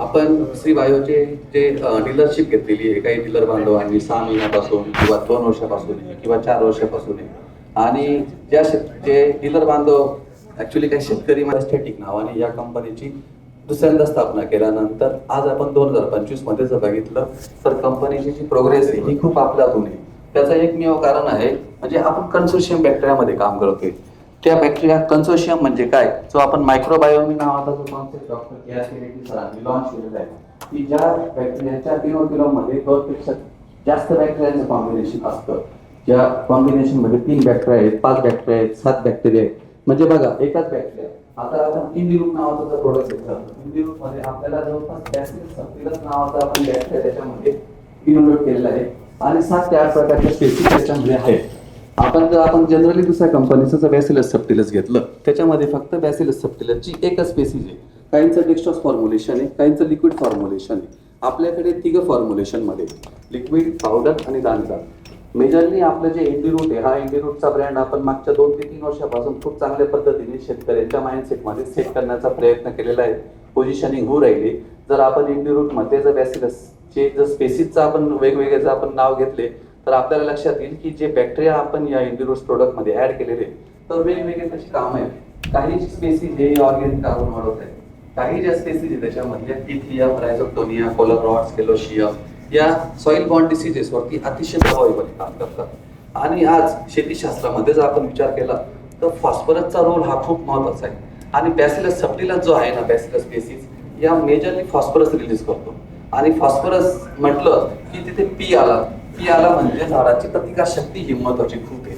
आपण श्री बायोचे जे डीलरशिप घेतलेली आहे काही डीलर बांधवांनी सहा महिन्यापासून किंवा दोन वर्षापासून किंवा चार वर्षापासून आहे. आणि ज्या शेत जे डीलर बांधव ऍक्च्युली काही शेतकरी स्टॅटिक नावाने या कंपनीची दुसऱ्यांदा स्थापना केल्यानंतर आज आपण दोन हजार पंचवीसमध्ये जर बघितलं तर कंपनीची जी प्रोग्रेस आहे ही खूप आपल्यातून आहे त्याचं एकमेव कारण आहे म्हणजे आपण कन्सोशियम बॅक्टेरियामध्ये काम करतोय त्या बॅक्टेरिया कन्सोशियम म्हणजे काय? जो आपण मायक्रोबायोमी नावाचा जो कॉन्सेप्ट डॉक्टर के आर सरांनी लॉन्च केलेला आहे. की ज्या बॅक्टेरियाच्या किलो किलो मध्ये दोनपेक्षा जास्त बॅक्टेरियाचं कॉम्बिनेशन असतं. ज्या कॉम्बिनेशनमध्ये तीन बॅक्टेरिया आहेत पाच बॅक्टेरिया आहेत सात बॅक्टेरिया आहेत. म्हणजे बघा एकाच बॅक्टेरिया आता आपण इंडिरूट नावाचं जर प्रोडक्ट घेतलं इंडिरूटमध्ये आपल्याला जवळपास बॅसिलस सबटिलस नावाचा आपण बॅक्टेरिया त्याच्यामध्ये इनोवेट केलेला आहे. आणि सात ते आठ प्रकारच्या स्पेसिस त्याच्यामध्ये आहेत. आपण जर आपण जनरली दुसऱ्या कंपनीचं जर बॅसिलस सबटिलस घेतलं त्याच्यामध्ये फक्त बॅसिलस सबटिलसची एकच स्पेसिस आहे. काहींचं डेक्स्ट्रॉस फॉर्म्युलेशन आहे काहींचं लिक्विड फॉर्म्युलेशन आहे. आपल्याकडे तिघ फॉर्म्युलेशनमध्ये लिक्विड पावडर आणि दाणेदार मेजरली आपलं जे एनडी रूट आहे हा एनडी रूटचा ब्रँड आपण मागच्या दोन ते तीन वर्षापासून खूप चांगल्या पद्धतीने शेतकऱ्यांच्या माइंडसेटमध्ये सेट करण्याचा प्रयत्न केलेला आहे. पोझिशनिंग होऊ राहिली. जर आपण एनडी रूटमध्ये जर बॅसिलसचे जर स्पेसिसचं आपण वेगवेगळे जर आपण नाव घेतले तर आपल्याला लक्षात येईल की जे बॅक्टेरिया आपण या इंडिरोज प्रोडक्टमध्ये प्रोडक्टमध्ये ऍड केलेले तर वेगवेगळे त्याची काम आहेत. काही स्पेसिस हे ऑर्गॅनिक कार्बन वाढवत आहेत. काही ज्या स्पेसिस आहे त्याच्यामधल्या इथियम रायझोक्टोनिया कोलरॉड्स केलोशियम या सॉइल बॉन्ड डिसिजेस वरती अतिशय प्रभावीपणे काम करतात. आणि आज शेतीशास्त्रामध्ये जर आपण विचार केला तर फॉस्फरसचा रोल हा खूप महत्त्वाचा आहे. आणि बॅसिलस सबटिलस जो आहे ना बॅसिलस स्पेसिस या मेजरली फॉस्फरस रिलीज करतो. आणि फॉस्फरस म्हटलं की तिथे पी आला. पी म्हणजे झाडाची प्रतिकार शक्ती ही महत्वाची खूप आहे.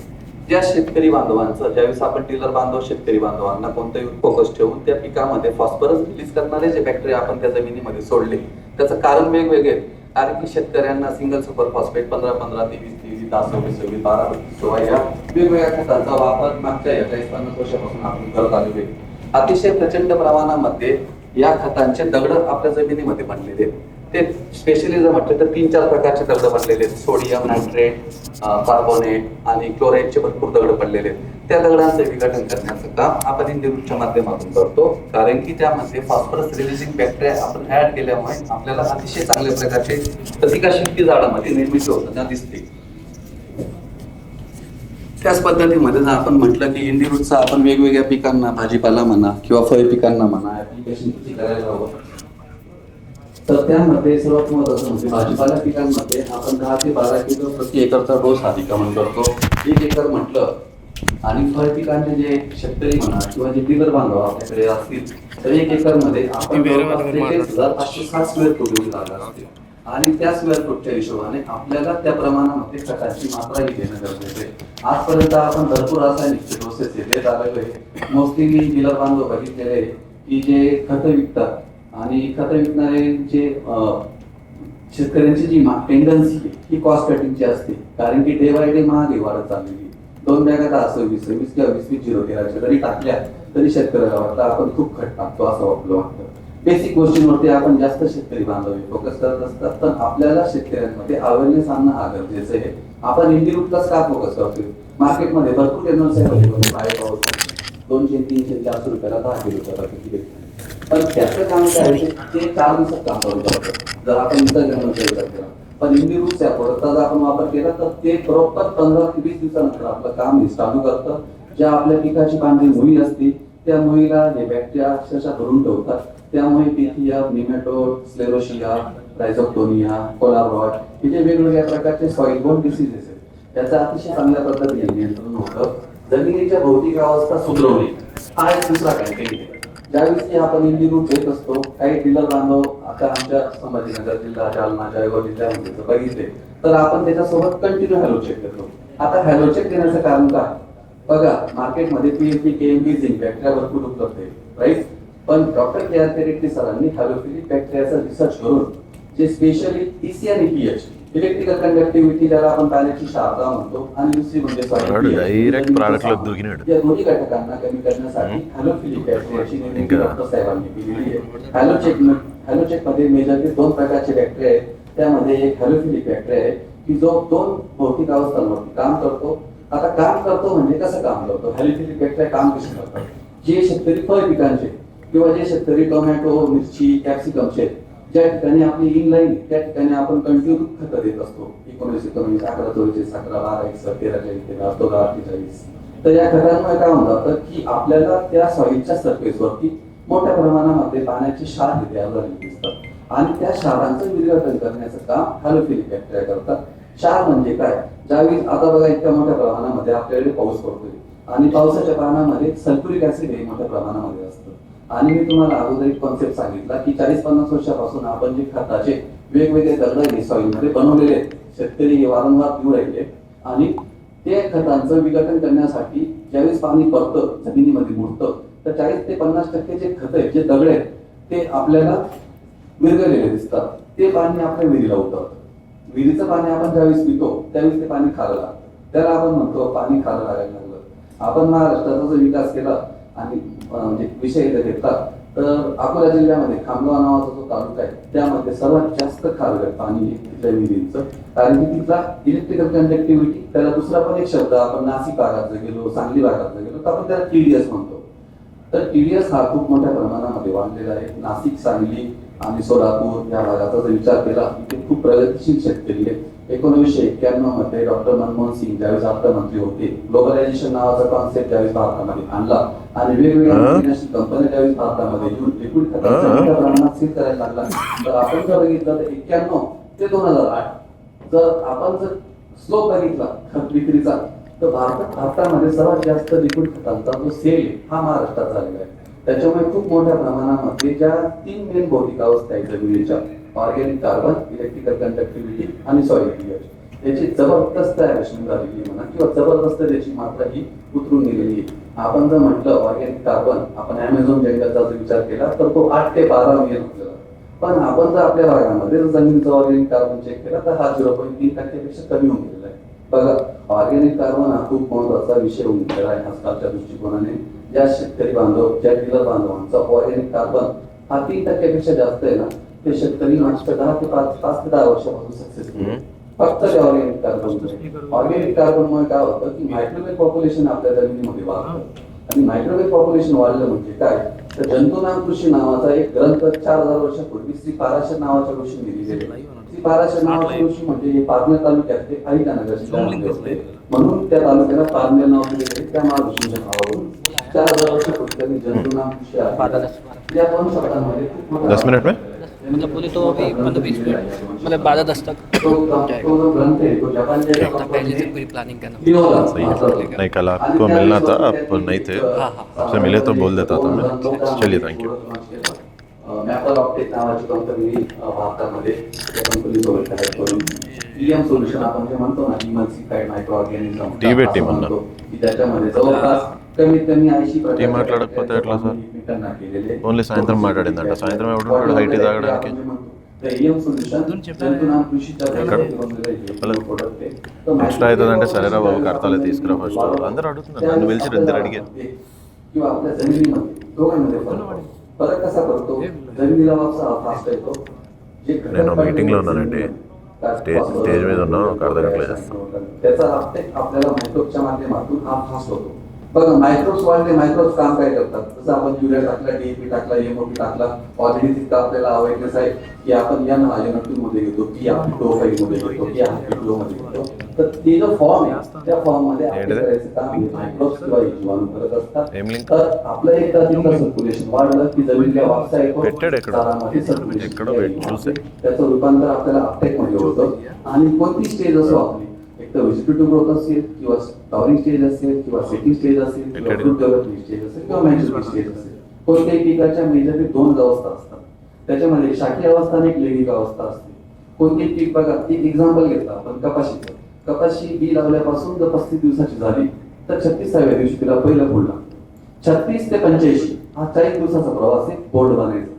ज्या शेतकरी बांधवांचं ज्यावेळेस आपण डीलर बांधव शेतकरी बांधवांना कोणताही फोकस ठेवून त्या पिकामध्ये फॉस्फरस रिलीज करणारे जे बॅक्टेरिया आपण त्या जमिनीमध्ये सोडले त्याचं कारण वेगवेगळे. कारण की शेतकऱ्यांना सिंगल सुपर फॉस्फेट पंधरा पंधरा तेवीस तेवीस दहा सव्वीस सव्वीस बारा सोळा या वेगवेगळ्या खतांचा वापर मागच्या चाळीस पन्नास वर्षापासून आपण करत आलेलो आहे. अतिशय प्रचंड प्रमाणामध्ये या खतांचे दगड आपल्या जमिनीमध्ये बनलेले आहेत. ते स्पेशली जर म्हटलं तर तीन चार प्रकारचे दगड बनलेले आहेत. सोडियम नायट्रेट कार्बोनेट आणि क्लोराईडचे भरपूर दगड पडलेले आहेत. त्या दगडांचं विघटन करण्याचं काम आपण इंदिरूच्या माध्यमातून करतो. कारण की त्यामध्ये फॉस्फरस रिलीजिंग बॅक्टेरिया आपण ऍड केल्यामुळे आपल्याला अतिशय चांगल्या प्रकारचे प्रतिकारशक्ती झाडामध्ये निर्मिती होताना दिसते. त्याच पद्धतीमध्ये जर आपण म्हटलं की इंडिरूटचा आपण वेगवेगळ्या पिकांना भाजीपाला म्हणा किंवा फळ पिकांना म्हणा ऍप्लिकेशन करायला हवं? तर त्यामध्ये सर्वात महत्वाचं म्हणजे भाजीपाला पिकांमध्ये आपण दहा ते बारा किलो प्रति एकरचा डोस अधिक्रमण करतो. एक एकर म्हटलं आणि फळ पिकांचे जे शेतकरी म्हणा किंवा जे बिगर बांधव आपल्याकडे असतील तर एक एकरमध्ये आपण हजार पाचशे सात स्क्वेअर फूट असते. आणि त्या स्क्वेअर फूटच्या हिशोबाने आपल्याला त्या प्रमाणामध्ये खताची मात्रा ही घेणं गरजेचं आहे. आजपर्यंत आपण भरपूर रासायनिकचे डोसेस हे आलेलो आहे मोस्टली मी डीलर बांधव बघितलेले की जे खतं विकतात आणि खतं विकणाऱ्यांचे शेतकऱ्यांची जी टेंडन्सी ही कॉस्ट कटिंगची असते. कारण की डे बाय डे महागाई वाढत चाललेली दोन बॅगा दहा सव्वीस सव्वीस किंवा वीस वीस झिरो तेराच्या जरी टाकल्या तरी शेतकऱ्याला वाटतं आपण खूप खट टाकतो असं आपलं वाटतं. बेसिक गोष्टींवरती आपण जास्त शेतकरी बांधव फोकस करत असतात. तर आपल्याला शेतकऱ्यांमध्ये अवेअरनेस आणणं हा गरजेचं आहे. आपण हिंदी रूटलाच का फोकस करतोय? मार्केटमध्ये भरपूर टेक्नॉलॉजी अवेलेबल आहे दोनशे तीनशे चारशे रुपयाला दहा किलो रुपयाला किती पण त्याचं काम काय ते चार दिवसात काम करून जातं जर आपण इतर टेक्नॉलॉजी पण हिंदी रूटच्या प्रोडक्टचा जर आपण वापर केला तर ते बरोबर पंधरा ते वीस दिवसानंतर आपलं काम हे चालू करतं. ज्या आपल्या पिकाची पांढरी मुळी असते त्या मुळीला हे बॅक्टेरिया अक्षरशः धरून ठेवतात. त्यामुळे पिथिया निमेटोड स्लेरोशिया रायझोक्टोनिया कोलारॉट हे जे वेगवेगळ्या प्रकारचे सॉइल बोर्न डिसीजेस आहेत त्याचं अतिशय चांगल्या पद्धतीने नियंत्रण होतं. जमिनीच्या भौतिक अवस्था सुधरवणे हा एक दुसरा कॅम्पेन ज्यावेळेस की आपण इंडी रूट घेत असतो काही डीलर बांधव आता आमच्या संभाजीनगर जिल्हा जालना जळगाव जिल्ह्यामध्ये बघितले. तर आपण त्याच्यासोबत कंटिन्यू हॅलो चेक करतो. आता हॅलो चेक देण्याचं कारण काय? बघा मार्केटमध्ये पीएचपी केएमपी झिंक बॅक्टेरिया भरपूर उपलब्ध आहे राईट पण डॉक्टर के आर रेड्डी सरांनी हॅलोफिलिक बॅक्टेरियाचा रिसर्च करून जे स्पेशली ईसी आणि पीएच इलेक्ट्रिकल कंडक्टिव्हिटी ज्याला आपण पाण्याची शारदा म्हणतो. आणि दुसरी म्हणजे. या दोन्ही घटकांना कमी करण्यासाठी हॅलोफिलिक बॅक्टेरियाची निर्मिती. डॉक्टर साहेबांनी केलेली आहे हॅलोचेक हॅलोचेकमध्ये मेजरली दोन प्रकारचे बॅक्टेरिया आहेत त्यामध्ये एक हॅलोफिलिक बॅक्टेरिया आहे की जो दोन भौतिक अवस्थांवरती काम करतो. आता काम करतो म्हणजे कसं काम करतो? हॅलोफिलिक बॅक्टेरिया काम कसे करतात जे शेतकरी फळ पिकांचे किंवा जे शेतकरी टोमॅटो मिरची कॅप्सिकमचे ज्या ठिकाणी आपली इन लाईन त्या ठिकाणी आपण कंटिन्यू खतं देत असतो. एकोणीसशे एकोणीस अकरा चौवेचाळीस अकरा बारा एकसष्ट तेरा चाळीस तेरा चौदा अठ्ठेचाळीस. तर या खतांमुळे काय होऊन जातं की आपल्याला त्या सॉईलच्या सरफेसवरती मोठ्या प्रमाणामध्ये पाण्याची क्षार हे तयार दिसतात. आणि त्या क्षारांचं विघटन करण्याचं काम हॅलोफिलिक बॅक्टेरिया करतात. क्षार म्हणजे काय? ज्यावेळी आता बघा इतक्या मोठ्या प्रमाणामध्ये आपल्याकडे पाऊस पडतोय. आणि पावसाच्या पाण्यामध्ये सल्फ्युरिक ऍसिड हे मोठ्या प्रमाणामध्ये असतं. आणि मी तुम्हाला अगोदर एक कॉन्सेप्ट सांगितला की चाळीस पन्नास वर्षापासून आपण जे खताचे वेगवेगळे दगडमध्ये बनवलेले आहेत शेतकरी हे वारंवार पिऊ राहिले आणि ते खतांचं विघटन करण्यासाठी ज्यावेळेस पाणी पडतं जमिनीमध्ये मुरतं तर चाळीस ते पन्नास टक्के जे खत आहेत जे दगड आहेत ते आपल्याला विरघलेले दिसतात. ते पाणी आपल्या विहिरीला उतरतं. विहिरीचं पाणी आपण ज्यावेळेस पितो त्यावेळेस ते पाणी खारं लागतं. त्याला आपण म्हणतो पाणी खारं लागायला लागलं. आपण महाराष्ट्राचा जो विकास केला आणि म्हणजे विषय इथे घेतला तर अकोला जिल्ह्यामध्ये खामगाव नावाचा जो तालुका आहे त्यामध्ये सर्वात जास्त खारगट पाणी तिथल्या विहिरींचं. कारण की तिथला इलेक्ट्रिकल कंडक्टिव्हिटी त्याला दुसरा पण एक शब्द आपण नाशिक भागात जर गेलो सांगली भागात जर गेलो तर आपण त्याला टीडीएस म्हणतो. तर टीडीएस हा खूप मोठ्या प्रमाणामध्ये वाढलेला आहे. नाशिक सांगली आणि सोलापूर या भागाचा जर विचार केला की ते खूप प्रगतीशील शेतकरी आहे. एकोणीसशे एक्क्याण्णवमध्ये डॉक्टर मनमोहन सिंग ज्यावेळेस अर्थमंत्री होते ग्लोबलायझेशन नावाचा कॉन्सेप्ट ज्यावेळेस भारतामध्ये आणला आणि वेगवेगळ्या? इंटरनॅशनल कंपन्या ज्यावेळेस भारतामध्ये येऊन लिक्विड? खतांचा मोठ्या प्रमाणात सेल करायला लागला तर आपण जर बघितलं तर एक्क्याण्णव ते दोन हजार आठ जर आपण जर स्लोप बघितला खत विक्रीचा तर भारतात भारतामध्ये सर्वात जास्त लिक्विड खतांचा जो सेल हा महाराष्ट्रात झालेला आहे त्याच्यामुळे खूप मोठ्या प्रमाणामध्ये ज्या तीन मेन भौतिक अवस्था आहेत जमिनीच्या ऑर्गॅनिक कार्बन इलेक्ट्रिकल कंडक्टिव्हिटी आणि सॉइल पीएच याची जबरदस्त ऍडिशन झालेली आहे म्हणा किंवा जबरदस्त त्याची मात्रा ही उतरून गेलेली आहे. आपण जर म्हटलं ऑर्गॅनिक कार्बन आपण ॲमेझॉन जंगलचा जर विचार केला तर तो आठ ते बारा मिलियन होतो पण आपण जर आपल्या भागामध्ये जर जमिनीचा ऑर्गॅनिक कार्बन चेक केला तर हा झिरो पॉईंट तीन टक्क्यापेक्षा कमी होऊन गेलेला आहे. बघा ऑर्गॅनिक कार्बन हा खूप महत्त्वाचा विषय होऊन गेला आहे आजकालच्या दृष्टिकोनाने. ज्या शेतकरी बांधव ज्या डीलर बांधवांचा ऑर्गॅनिक कार्बन हा तीन टक्क्यापेक्षा जास्त आहे ना ते शेतकरी मागच्या दहा ते पाच पाच ते दहा वर्षापासून सक्सेसफुल. फक्त ते ऑर्गॅनिक कार्बन ऑर्गॅनिक कार्बन मुळे. काय होतं की मायक्रोवेव्ह पॉप्युलेशन आपल्या जमिनीमध्ये वाढतं. आणि मायक्रोवेव्ह पॉप्युलेशन वाढलं म्हणजे काय? तर जंतुनाम कृषी नावाचा एक ग्रंथ चार हजार वर्षापूर्वी श्री पाराशर नावाच्या ऋषीने लिहिलेले श्री पाराशर नावाचे ऋषी म्हणजे हे पारनेर तालुक्यातले अहिल्यानगर जिल्ह्यामध्ये होते. म्हणून त्या तालुक्याला पारनेर नाव दिले त्या महाऋषींच्या नावावरून चार हजार वर्षापूर्वी त्यांनी जंतुनाम कृषी या दोन शब्दांमध्ये खूप मोठा- दस मिनट में? मतलब बोले तो अभी मतलब इस मतलब बारह दस तक हाँ, पहले से पूरी प्लानिंग करना। नहीं कल आपको मिलना था आप नहीं थे। हाँ, हाँ, आपसे मिले तो बोल देता था मैं। चलिए थैंक यू मॅपल ऑप्टिक టీ మాట్లాడకపోతే ఎట్లా సార్ ఓన్లీ సాయంత్రం మాట్లాడిందంట సాయంత్రం ఎవడు హైట్ తాగడానికి ఎట్లా అవుతుందంటే సరేరా బాబు కడతాలే తీసుకురా ఫస్ట్ అందరూ అడుగుతున్నారు నన్ను పిలిచి ఇద్దరు అడిగారు నేను మీటింగ్లో ఉన్నానండి స్టేజ్ స్టేజ్ మీద ఉన్నా ఒక అర్ధ గంటలో చేస్తాను बघा मायक्रोस वाढले मायक्रोस काम काय करतात? जसं आपण युरिया टाकला डीएपी टाकला एमओपी टाकला ऑलरेडी तिथं आपल्याला अवेअरनेस आहे की आपण या नायन टू मध्ये घेतो की आपण टो फाईव्हमध्ये घेतो की आपण टो मध्ये घेतो. तर ते जो फॉर्म आहे त्या फॉर्ममध्ये मायक्रोस किंवा इजवान करत असतात. तर आपलं एक तिथं सर्क्युलेशन वाढलं की जमिनीला वापसा सर्क्युलेशन त्याचं रूपांतर आपल्याला अपटेकमध्ये होतं. आणि कोणती स्टेज असं आपली एक तर व्हेजिटेटिव्ह ग्रोथ असेल किंवा फ्लॉवरिंग स्टेज असेल किंवा सेटिंग स्टेज असेल किंवा. फ्रूट डेव्हलपमेंट स्टेज असेल किंवा मॅच्युरिटी स्टेज असेल. कोणत्याही पिकाच्या मेजरली दोन अवस्था असतात. त्याच्यामध्ये शाखी अवस्था आणि एक लैंगिक अवस्था असते. कोणतेही पीक बघा एक एक्झाम्पल घेतलं आपण कपाशीचं कपाशी बी लावल्यापासून जर पस्तीस दिवसाची झाली तर छत्तीसाव्या दिवशी तिला पहिलं फुल लागतं. छत्तीस ते पंच्याऐंशी हा चाळीस दिवसाचा प्रवास आहे बोर्ड बनायचा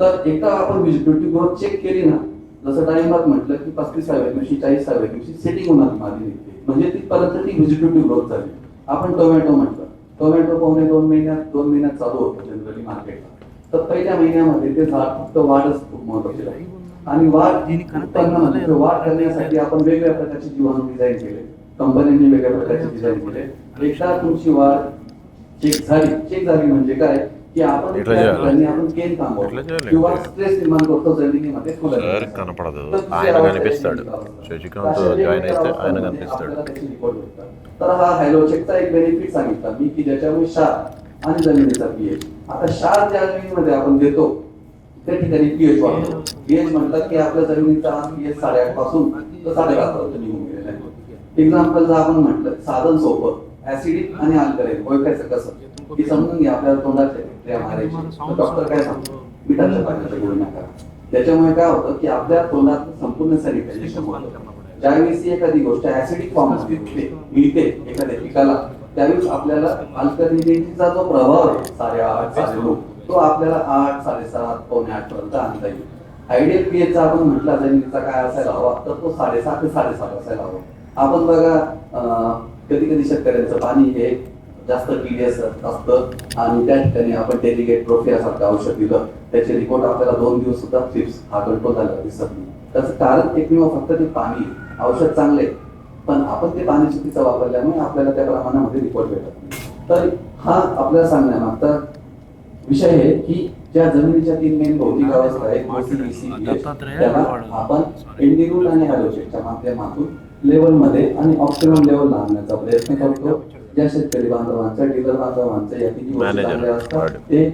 तर एकदा आपण व्हिजिबिलिटी ग्रोथ चेक केली ना जसं डाळिंबात म्हटलं की पस्तीसाव्या दिवशी चाळीसाव्या दिवशी सेटिंग होणार माझी निघते म्हणजे तिथपर्यंत ती व्हेजिटेटिव्ह ग्रोथ झाली. आपण टोमॅटो म्हटलं. टोमॅटो पावणे दोन महिन्यात दोन महिन्यात चालू होतं जनरली मार्केटला तर पहिल्या महिन्यामध्ये ते झाड फक्त वाढच खूप महत्वाची राहील आणि वाढ म्हणजे वाढ करण्यासाठी आपण वेगवेगळ्या प्रकारचे जीवाणू डिझाईन केले. कंपन्यांनी वेगळ्या प्रकारचे डिझाईन केले. एकदा तुमची वाढ चेक झाली. चेक झाली म्हणजे काय? की आपण ఇట్లా त्या చేయాలి. ठिकाणी आपण पेन थांबवतो ఇట్లా చేయాలి. किंवा स्ट्रेस निर्माण करतो जमिनीमध्ये फुलं సార్ येतात. కనపడదు तर दुसरी ఆయన अवस्था కనిపిస్తాడు येते. శశికాంత్ अशा జాయిన్ वेगवेगळ्या అయితే ఆయన अवस्थांमध्ये కనిపిస్తాడు आपल्याला त्याची report भेटतात. तर हा हॅलोचेकचा एक बेनिफिट सांगितला मी की ज्याच्यामुळे क्षार आणि जमिनीचा पीएच आता क्षार ज्या जमिनीमध्ये आपण देतो त्या ठिकाणी पीएच वाढतो पीएच म्हणतात की आपल्या जमिनीचा पीएच साडेआठ पासून तर साडेबारा पर्यंत निघून गेलेला आहे एक्झाम्पल जर आपण म्हटलं साधन सोपं ऍसिडिक आणि अल्कलाईन ओळखायचं कसं? की समजून घ्या आपल्याला तोंडाचे क्रिया मारायची डॉक्टर काय सांगतो? मिठाच्या पाण्याच्या गोळी नका त्याच्यामुळे काय होतं की आपल्या तोंडात संपूर्ण सॅनिटायझेशन होतं. ज्यावेळेस एखादी गोष्ट ऍसिडिक फॉर्म मिळते एखाद्या पिकाला. त्यावेळेस आपल्याला अल्कलिनिटीचा जो प्रभाव आहे साडे आठ साडे नऊ तो आपल्याला आठ साडेसात पावणे आठ पर्यंत आणता येईल. आयडियल पीएच चा आपण म्हटला जमिनीचा काय असायला हवा तर तो साडेसात ते साडेसात असायला हवा. आपण बघा कधी कधी शेतकऱ्यांचं पाणी हे जास्त टीडीएस असतं आणि त्या ठिकाणी आपण डेलिगेट ट्रोफी यासारखं औषध दिलं त्याचे रिपोर्ट आपल्याला दोन दिवस सुद्धा चिप्स हा कंट्रोल झालेला दिसत नाही त्याचं कारण एकमेव फक्त ते पाणी. औषध चांगले. पण आपण ते पाणी चुकीचं वापरल्यामुळे आपल्याला त्या प्रमाणामध्ये रिपोर्ट भेटत नाही तर हा आपल्याला सांगण्यामागचा विषय आहे की ज्या जमिनीच्या तीन मेन भौतिक अवस्था आहेत त्याला आपण एंडिरूट आणि हॅलोचेकच्या माध्यमातून लेवलमध्ये आणि ऑप्टिमम लेवल आणण्याचा प्रयत्न करतो. ज्या शेतकरी बांधवांचा डीलर बांधवांचा या किती गोष्टी Manager. चांगल्या असतात ते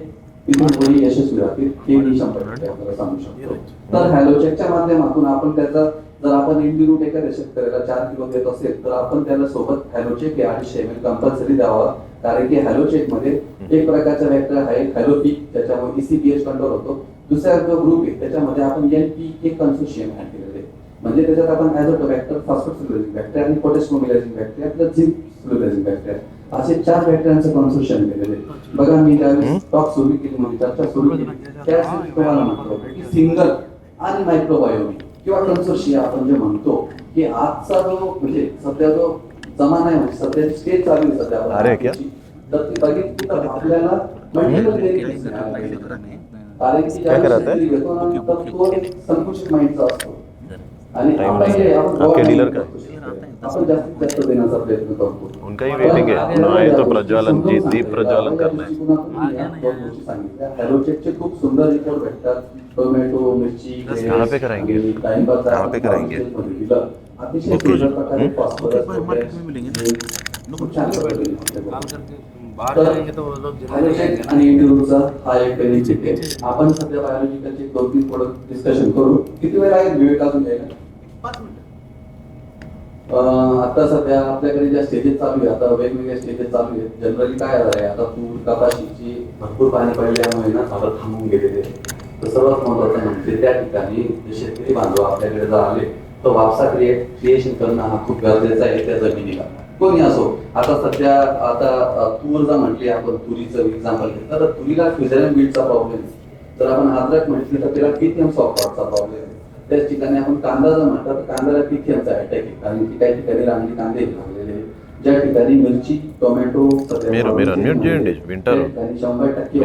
इथून पुढे यशस्वी राहतील हे मी शंभर टक्के आपल्याला सांगू शकतो. तर हॅलोचेकच्या माध्यमातून आपण त्याचा जर आपण इंडी रूट एखाद्या शेतकऱ्याला चार किलो देत असेल तर आपण त्याला सोबत हॅलोचेक या अडीचशे एम एल कंपल्सरी द्यावा. कारण की हॅलोचेकमध्ये एक प्रकारचा व्हेक्टर आहे हॅलोपीक त्याच्यामुळे इसीपीएच कंट्रोल होतो. दुसरा जो ग्रुप आहे त्याच्यामध्ये आपण एन पी के कन्सोशियम आहे. म्हणजे त्याच्यात आपण ॲझोटो व्हेक्टर फॉस्फोसिलोजिक व्हेक्टर आणि पोटॅशियम व्हेक्टर आपलं झिंक सिलोजिक व्हेक्टर असे चार व्हेक्टरांचं कन्सोशियम केलेले आहे. बघा मी त्यावेळेस टॉक सुरू केली म्हणजे चर्चा सुरू केली. त्यावेळेस मी तुम्हाला म्हटलं की सिंगल आणि मायक्रोबायोमी किंवा कन्सोर्शिया आपण जे म्हणतो की आजचा जो म्हणजे सध्या जो जमाना आहे म्हणजे सध्याची स्टेज चालू आहे सध्या अरे क्या? तर ती बघितली तर आपल्याला मिळाले. कारण की काय ज्यावेळेस करत घेतो ना, तर तो संकुचित माइंडचा असतो. आपण नाही. हे आपके dealer का? उनका ही waiting है. ना, ये तो प्रज्वलन, समजून दीप- प्रज्वलन है. हॅलोचेकचे खूप सुंदर रिपोर्ट भेटतात. टोमॅटो मिरची कहाँ पे कराएंगे? कहाँ पे कराएंगे? ओके. आणि इंडिव्हिज्युअलचा हा एक बेनिफिट आहे. आपण सध्या बायोलॉजिकलचे दोन तीन प्रोडक्ट डिस्कशन करू. किती वेळ लागेल? विवेक अजून यायला पाच मिनिटं अं, आता सध्या आपल्याकडे ज्या स्टेजेस चालू आहे आता वेगवेगळ्या स्टेजेस चालू आहेत जनरली काय आहे आता तूर कपाशीची भरपूर पाणी पडल्यामुळे ना झाडं थांबून गेलेले तर सर्वात महत्वाचं म्हणजे त्या ठिकाणी जे शेतकरी बांधव आपल्याकडे जर आले तर वापसा क्रिएट क्रिएशन करणं हा खूप गरजेचा आहे त्या जमिनीला. कोणी असो आता सध्या आता तूर जर म्हटली आपण तुरीचं एक्झाम्पल घेतलं तर तुरीला फ्युझरन बीडचा प्रॉब्लेम आहे. जर आपण अद्रक म्हटली तर त्याला किती सॉफ्टचा प्रॉब्लेम त्याच ठिकाणी आपण कांदा जर म्हटलं तर कांद्याला पीक यांचा अटॅक आहे कारण की काही ठिकाणी रांगली कांदे लावलेले ज्या ठिकाणी मिरची टोमॅटो शंभर टक्के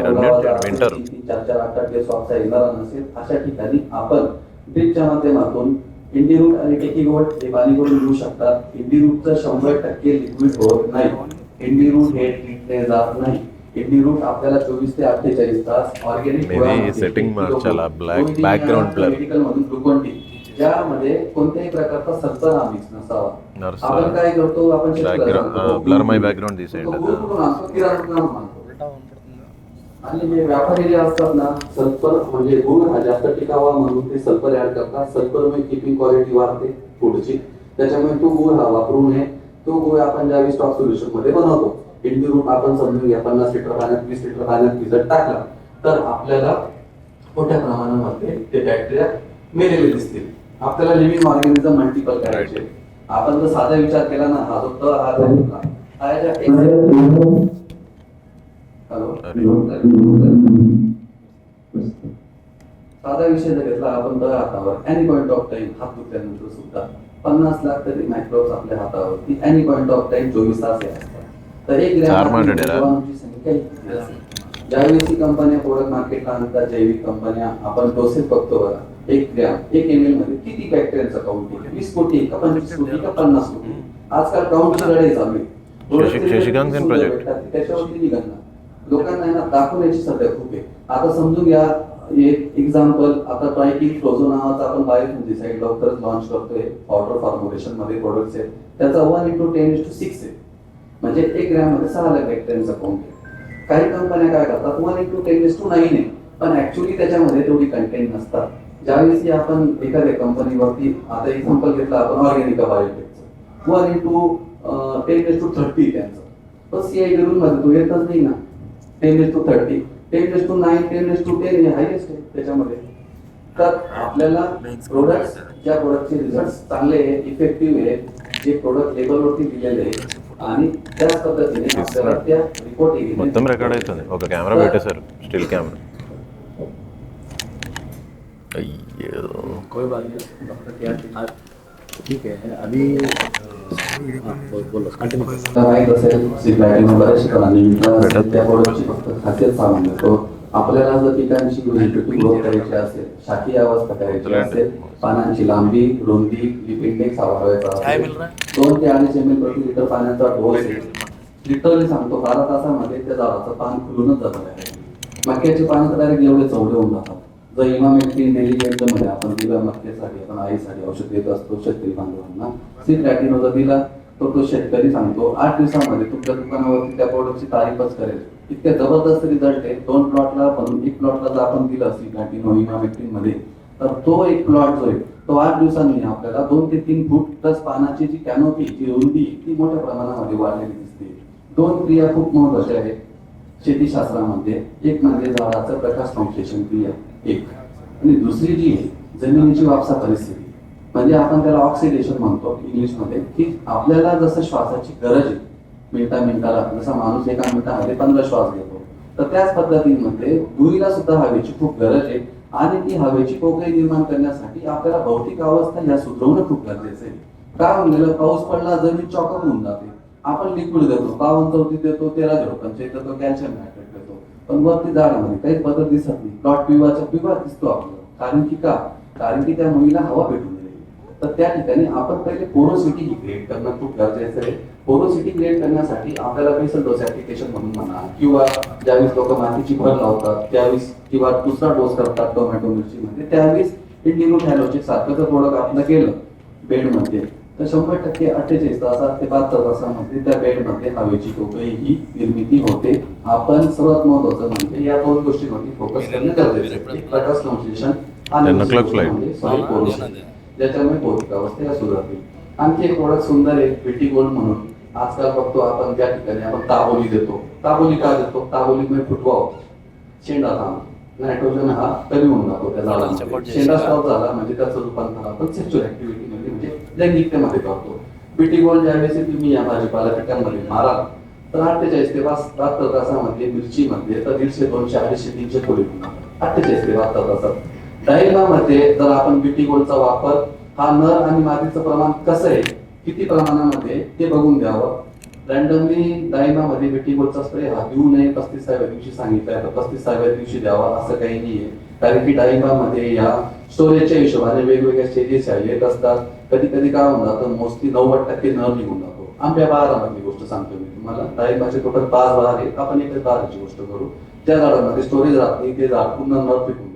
चार चार आठ आठ सॉफ्टचा येणारा नसेल अशा ठिकाणी आपण ड्रिपच्या माध्यमातून इंडी रूट आणि टेकी गोट हे पाणी करून घेऊ शकतात इंडी रूटचं शंभर टक्के लिक्विड होत नाही. इंडी रूट हे ट्रीटने जात नाही. इंडी रूट आपल्याला चोवीस ते अठ्ठेचाळीस तास ऑर्गॅनिक setting मार्चाला, black background blur. मेडिकल मधून ग्लुकोन डी ज्यामध्ये कोणत्याही प्रकारचा सल्फर मिक्स नसावा आपण काय करतो आपण दुकानातून आणतो. उलटा होऊन पडतं. आणि जे व्यापारी जे असतात ना सल्फर म्हणजे गुळ हा जास्त टिकावा म्हणून ते सल्फर ऍड करतात सल्फरमुळे किपिंग क्वालिटी वाढते फूडची त्याच्यामुळे तो गुळ हा वापरू नये तो गुळ आपण ज्यावेळी स्टॉक सोल्युशनमध्ये बनवतो इंडी रूट आपण समजून घ्या पन्नास लिटर पाण्यात वीस लिटर पाण्यात भिजत टाकला तर आपल्याला मोठ्या प्रमाणामध्ये ते बॅक्टेरिया मेलेले दिसतील. आपल्याला लिव्हिंग ऑर्गॅनिझम मल्टिपल करायचे. आपण जर साधा विचार केला ना हा जो त हा धरला, साधा विषय जर घेतला आपण तर हातावर एनी पॉइंट ऑफ टाइम हात दुखल्यानंतर सुद्धा पन्नास लाख तरी मायक्रोब्स आपल्या हातावरती एनी पॉइंट ऑफ टाइम चोवीस तास हे असतात. तर एक चार ग्रॅम मांडे डेरा. जीवाणूंची संख्या इतकी असते. ज्यावेळेस ही कंपन्या प्रोडक्ट मार्केटला आणतात जैविक कंपन्या आपण डोसेस बघतो बघा. एक ग्रॅम एक एम एलमध्ये किती बॅक्टेरियाचा काउंट आहे? वीस कोटी का? पंचवीस कोटी का? पन्नास कोटी आजकाल काउंट लढाई चालू आहे. त्याच्यावरती निघणार लोकांना आहे ना दाखवण्याची सध्या खूप आहे. आता समजून घ्या एक एक्झाम्पल आता ट्रायकिंग फ्लोझो नावाचा आपण बायोफिजिसाईड लवकरच लॉन्च करतोय. पावडर फॉर्म्युलेशनमध्ये प्रोडक्ट्स आहेत. त्याचा one into ten two six आहे. म्हणजे एक ग्रॅममध्ये सहा लाख बॅक्टेरियांचा काउंट आहे. काही कंपन्या काय करतात? One into ten two nine आहे. पण ऍक्च्युली त्याच्यामध्ये तेवढी कंटेंट नसतात. ज्यावेळेस आपण एखाद्या कंपनीवरती आता एक्झाम्पल घेतला आपण organic बायोटेकचं one into ten two thirty त्यांचं. पण सीआय रूल मध्ये तू येतच नाही ना. Ten two thirty ten two nine ten two ten हे हायेस्ट आहे त्याच्यामध्ये. तर आपल्याला प्रोडक्ट ज्या प्रोडक्टचे रिझल्ट चांगले आहे इफेक्टिव्ह आहे जे प्रोडक्ट लेबलवरती दिलेले आहे आणि त्याच पद्धतीने आपल्याला त्या रिपोर्ट మొత్తం రికార్డ్ అవుతుంది ఒక కెమెరా పెట్టేశారు స్టిల్ కెమెరా అయ్యో कोई बात नहीं डॉक्टर के यार ठीक है अभी हाँ, बोल- बोलो कंटिन्यू तर माहीत असेल सिप्लॅटिन बऱ्याच ठिकाणी विकतात त्या प्रोडक्टची फक्त खासियत सांगून देतो आपल्याला जर पिकांची ग्रोथ करायची असेल शाखीय अवस्था करायची असेल पानांची लांबी रुंदी लिप इंडेक्स वाढवायचा असेल दोन ते अडीच एम एल प्रति लिटर पाण्याचा डोस आहे. लिटरली सांगतो बारा तासामध्ये त्या झाडाचं पान खुलूनच जातं. मक्याचे पानं तर डायरेक्ट एवढे चौडे होऊन जातात. जर इमामेक्टिन डेलिगेटमध्ये आपण दिलं मक्यासाठी आपण आईसाठी औषध देत असतो शेतकरी बांधवांना सीट लॅटिनो जर दिला तो तो शेतकरी सांगतो आठ दिवसामध्ये तुमच्या दुकानावरती त्या प्रोडक्टची तारीफच करेल. इतक्या जबरदस्त रिझल्ट आहे. दोन प्लॉटला पण एक प्लॉटला जर आपण दिलं असेल लॅटिनो इमामेक्टिनमध्ये तर तो एक प्लॉट जो आहे तो आठ दिवसांनी आपल्याला दोन ते तीन फूट प्लस पानाची जी कॅनोपी जी रुंदी ती मोठ्या प्रमाणामध्ये वाढलेली दिसते. दोन क्रिया खूप महत्त्वाच्या आहेत शेतीशास्त्रामध्ये. एक म्हणजे झाडाचं प्रकाश संश्लेषण क्रिया एक. आणि दुसरी जी आहे जमिनीची वापसा परिस्थिती. म्हणजे आपण त्याला ऑक्सिडेशन म्हणतो इंग्लिशमध्ये की आपल्याला जसं श्वासाची गरज आहे मिनिटा मिनिटाला जसा माणूस एका मिनिटामध्ये पंधरा श्वास घेतो तर त्याच पद्धतीमध्ये भुईला सुद्धा हवेची खूप गरज आहे आणि ती हवेची पोकळी निर्माण करण्यासाठी आपल्याला भौतिक अवस्था ह्या सुधरवणं खूप गरजेचं आहे. काय म्हणलेलं? पाऊस पडला जमीन चॉकअप होऊन जाते. आपण लिक्विड देतो बावन चौथी देतो तेरा झिरो पंचायत देतो कॅल्शियम नायट्रेट देतो. पण वरती झाडामध्ये काहीच पद्धत दिसत नाही. प्लॉट पिवाचा पिवा दिसतो आपल्याला. कारण की का? कारण की त्या मुलीला हवा भेटून तर त्या ठिकाणी आपण पहिले पोरोसिटी क्रिएट करणं खूप गरजेचं आहे. पोरोसिटी क्रिएट करण्यासाठी आपल्याला बेसल डोस ऍप्लिकेशन म्हणून म्हणा किंवा ज्यावेळेस लोक मातीची भर लावतात त्यावेळेस किंवा दुसरा डोस करतात टोमॅटो मिरचीमध्ये त्यावेळेस इंडिगो फॅलोचिक सारखं जर प्रोडक्ट आपलं गेलं बेडमध्ये तर शंभर टक्के अठ्ठेचाळीस तासात ते बहात्तर तासामध्ये त्या बेडमध्ये हवेची पोकळी ही निर्मिती होते. आपण सर्वात महत्वाचं म्हणजे या दोन गोष्टींवरती फोकस करणं गरजेचं आहे. म्हणजे. ज्याच्यामुळे भौतिक अवस्थेला सुधारतील आणखी एक प्रोडक्ट सुंदर आहे विटी गोल्ड म्हणून. आजकाल बघतो आपण ज्या ठिकाणी आपण ताबोली देतो. ताबोली का देतो? ताबोलीमुळे फुटवा. शेंडा थांब. नायट्रोजन हा कमी होऊन जातो त्या झाडामध्ये. शेंडा स्टॉप झाला म्हणजे त्याचं रूपांतर आपण सेक्च्युअल ऍक्टिव्हिटी मध्ये म्हणजे लैंगिकतेमध्ये करतो. बिटी गोल्ड ज्यावेळेस तुम्ही या भाजीपाला पिकांमध्ये माराल तर अठ्ठेचाळीस ते पाच बहात्तर तासामध्ये मिरचीमध्ये तर दीडशे दोनशे अडीचशे तीनशे खोली अठ्ठेचाळीस ते बहात्तर तासात. डाळिंबामध्ये जर आपण बीटी गोल्डचा वापर हा नर आणि मादीचं प्रमाण कसं आहे किती प्रमाणामध्ये ते बघून द्यावं रॅन्डमली डाळिंबामध्ये बीटी गोल्डचा स्प्रे हा देऊ नये पस्तीसाव्या दिवशी सांगितलंय. तर पस्तीसाव्या दिवशी द्यावा असं काही नाहीये. कारण की डाळिंबामध्ये या स्टोरेजच्या हिशोबाने वेगवेगळ्या स्टेजेस येत असतात. कधी कधी काय होऊन जातं मोस्टली नव्वद टक्के नर निघून जातो. आंब्या बारामधली गोष्ट सांगतो मी तुम्हाला. डाळिंबाचे टोटल पाच बार आहेत. आपण एकच बाराची गोष्ट करू. त्या झाडामध्ये स्टोरेज राहत नाही ते झाड पूर्ण नर पिकून